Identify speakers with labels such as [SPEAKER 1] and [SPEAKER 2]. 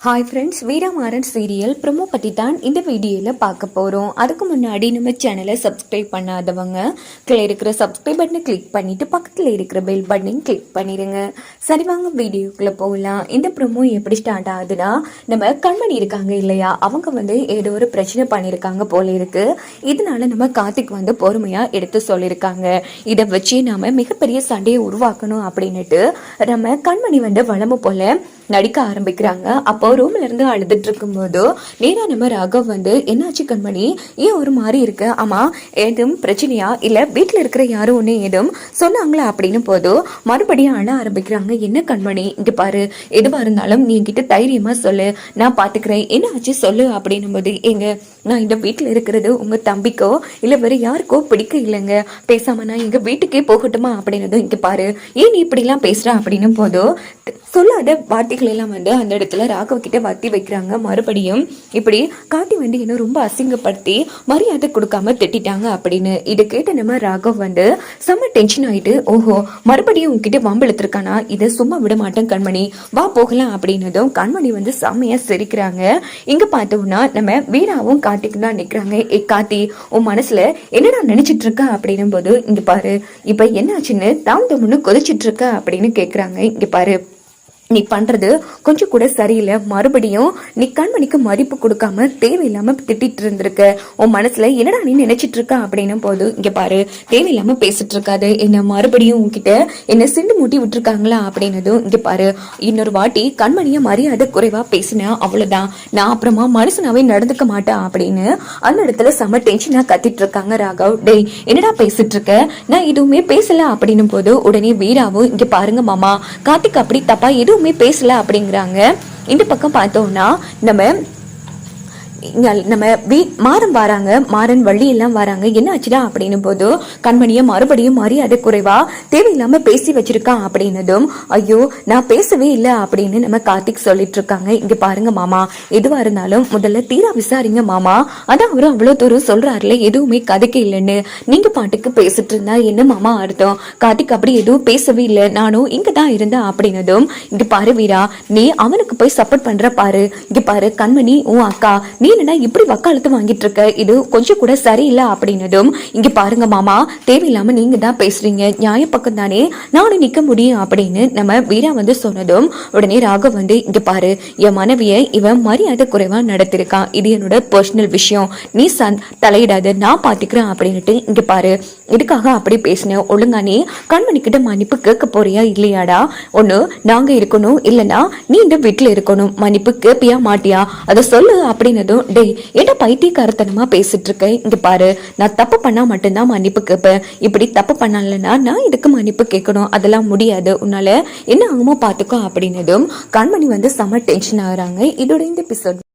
[SPEAKER 1] Hi friends Veeramaran serial promo பற்றி தான் இந்த வீடியோவில் பார்க்க போகிறோம் அதுக்கு முன்னாடி நம்ம சேனலை சப்ஸ்கிரைப் பண்ணாதவங்க கீழே இருக்கிற சப்ஸ்கிரைப் பட்டனை கிளிக் பண்ணிவிட்டு பக்கத்தில் இருக்கிற பெல் பட்டனையும் கிளிக் பண்ணிடுங்க சரி வாங்க வீடியோக்குள்ளே போகலாம். இந்த ப்ரொமோ எப்படி ஸ்டார்ட் ஆகுதுன்னா நம்ம கண்மணி இருக்காங்க இல்லையா? அவங்க வந்து ஏதோ ஒரு பிரச்சனை பண்ணியிருக்காங்க போல இருக்கு. இதனால நம்ம கார்த்திக் வந்து பொறுமையாக எடுத்து சொல்லியிருக்காங்க இதை வச்சு நாம் மிகப்பெரிய சண்டையை உருவாக்கணும் அப்படின்னுட்டு நம்ம கண்மணி வந்து வளமு போல நடிக்க ஆரம்பிக்கிறாங்க. அப்போ ரூம்ல இருந்து அழுதுட்டு இருக்கும்போது நேரா நம்ம ராகவ் வந்து என்னாச்சு கண்மணி? ஏன் ஒரு மாதிரி இருக்கு? ஆமா ஏதும் பிரச்சனையா? இல்ல வீட்டுல இருக்கிற யாரும் ஒன்று ஏதும் சொன்னாங்களா? அப்படின்னு போதும் மறுபடியும் அழ ஆரம்பிக்கிறாங்க. என்ன கண்மணி? இங்க பாரு எதுவா இருந்தாலும் நீ கிட்ட தைரியமா சொல்லு. நான் பாத்துக்கிறேன். என்ன ஆச்சு சொல்லு? அப்படின்னும் போது எங்க நான் இந்த வீட்டில் இருக்கிறது உங்கள் தம்பிக்கோ இல்லை வேறு யாருக்கோ பிடிக்க இல்லைங்க. பேசாமல் நான் எங்கள் வீட்டுக்கே போகட்டுமா அப்படின்னதும் இங்கே பாரு. ஏன் நீ இப்படிலாம் பேசுகிற அப்படின்னு அப்படின்னும் போதோ சொல்லாத வார்த்தைகள் எல்லாம் வந்து அந்த இடத்துல ராகவ கிட்ட வத்தி வைக்கிறாங்க. மறுபடியும் இப்படி காட்டி வந்து என்ன ரொம்ப அசிங்கப்படுத்தி மரியாதை கொடுக்காம திட்டிட்டாங்க அப்படின்னு. இதை கேட்ட நம்ம ராகவ் வந்து செம்ம டென்ஷன் ஆயிட்டு ஓஹோ மறுபடியும் உங்ககிட்ட வம்பிழுத்திருக்கானா இதை சும்மா விட மாட்டேன் கண்மணி. வா போகலாம் அப்படின்னதும் கண்மணி வந்து செம்மையா சிரிக்கிறாங்க. இங்க பார்த்தோம்னா நம்ம வீராவும் கார்த்திக் தான் நிக்கிறாங்க. ஏ கார்த்தி உன் மனசுல என்னடா நினைச்சிட்டு இருக்க அப்படின்னும் போது இங்க பாரு இப்ப என்னாச்சுன்னு தாம் தம்னு கொதிச்சிட்டு இருக்க அப்படின்னு கேட்குறாங்க இங்க பாரு. நீ பண்றது கொஞ்சம் கூட சரியில்லை. மறுபடியும் நீ கண்மணிக்கு மதிப்பு கொடுக்காம தேவையில்லாம திட்டிட்டு இருந்திருக்க. உன் மனசுல என்னடா நீ நினைச்சிட்டு இருக்க அப்படின்னும் போது இங்க பாரு தேவையில்லாம பேசிட்டு இருக்காது. என்ன மறுபடியும் உன்கிட்ட என்ன சிண்டு மூட்டி விட்டுருக்காங்களா அப்படின்னதும் இங்க பாரு இன்னொரு வாட்டி கண்மணிய மரியாதை குறைவா பேசினா அவ்வளவுதான். நான் அப்புறமா மனுஷனாவே நடந்துக்க மாட்டேன் அப்படின்னு அந்த இடத்துல செம டென்ஷனா கத்திட்டு இருக்காங்க ராகவ். டேய் என்னடா பேசிட்டு இருக்க? நான் எதுவுமே பேசல அப்படின்னும் போது உடனே வீராவும் இங்க பாருங்க மாமா கார்த்திக் அப்படி தப்பா எதுவும் பேசல அப்படிங்கிறாங்க. இந்த பக்கம் பார்த்தோம்னா நம்ம நம்ம வீ மாறன் வராங்க மாறன் வள்ளி எல்லாம் வராங்க. என்ன ஆச்சுடா அப்படின்னு போது கண்மணியை மறுபடியும் மரியாதை குறைவா? தேவையில்லாம பேசி வச்சிருக்கான் அப்படின்னதும் ஐயோ நான் பேசவே இல்லை அப்படின்னு நம்ம கார்த்திக் சொல்லிட்டு இருக்காங்க இங்க பாருங்க மாமா எதுவா இருந்தாலும் முதல்ல தீரா விசாரிங்க மாமா. அதான் அவரு அவ்வளவு தூரம் சொல்றாருல எதுவுமே கதைக்கு இல்லைன்னு. நீங்க பாட்டுக்கு பேசிட்டு இருந்தா என்ன மாமா அர்த்தம்? கார்த்திக் அப்படி எதுவும் பேசவே இல்லை நானும் இங்க தான் இருந்தேன் அப்படின்னதும் இங்க பாரு வீரா நீ அவனுக்கு போய் சப்போர்ட் பண்ற பாரு. இங்க பாரு கண்மணி உன் அக்கா நீ என்னடா இப்படி வக்காலத்து வாங்கிட்டு இருக்க இது கொஞ்சம் கூட சரியில்லை அப்படின்னதும் இங்க பாருங்க மாமா தேவையில்லாம நீங்க தான் பேசுறீங்க நியாய பக்கம் தானே நானும் நிக்க முடியும் அப்படின்னு நம்ம வீரா வந்து சொன்னதும் உடனே ராகவ் வந்து இங்க பாரு என் மனைவிய இவன் மரியாதை குறைவா நடத்திருக்கான் இது என்னோட பர்சனல் விஷயம் நீ சந்த் தலையிடாத நான் பாத்துக்கிறேன் அப்படின்னுட்டு இங்க பாரு இதுக்காக அப்படி பேசினேன் ஒழுங்கா நீ கண்மணிக்கிட்ட மன்னிப்பு கேட்க போறியா இல்லையாடா ஒண்ணு நாங்க இருக்கணும் இல்லைன்னா நீ இந்த வீட்டுல இருக்கணும் மன்னிப்பு கேப்பியா மாட்டியா அதை சொல்லு அப்படின்னதும் டேய் என்ன பைத்தியக்காரத்தனமா பேசிட்டு இருக்கேன் இங்க பாரு நான் தப்பு பண்ணா மட்டும்தான் மன்னிப்பு கேட்பேன் இப்படி தப்பு பண்ணலன்னா நான் இதுக்கு மன்னிப்பு கேட்கணும்? அதெல்லாம் முடியாது. உன்னால என்ன ஆகுமோ பாத்துக்கோ அப்படின்னதும் கண்மணி வந்து செம டென்ஷன் ஆகுறாங்க. இதோட இந்த எபிசோட்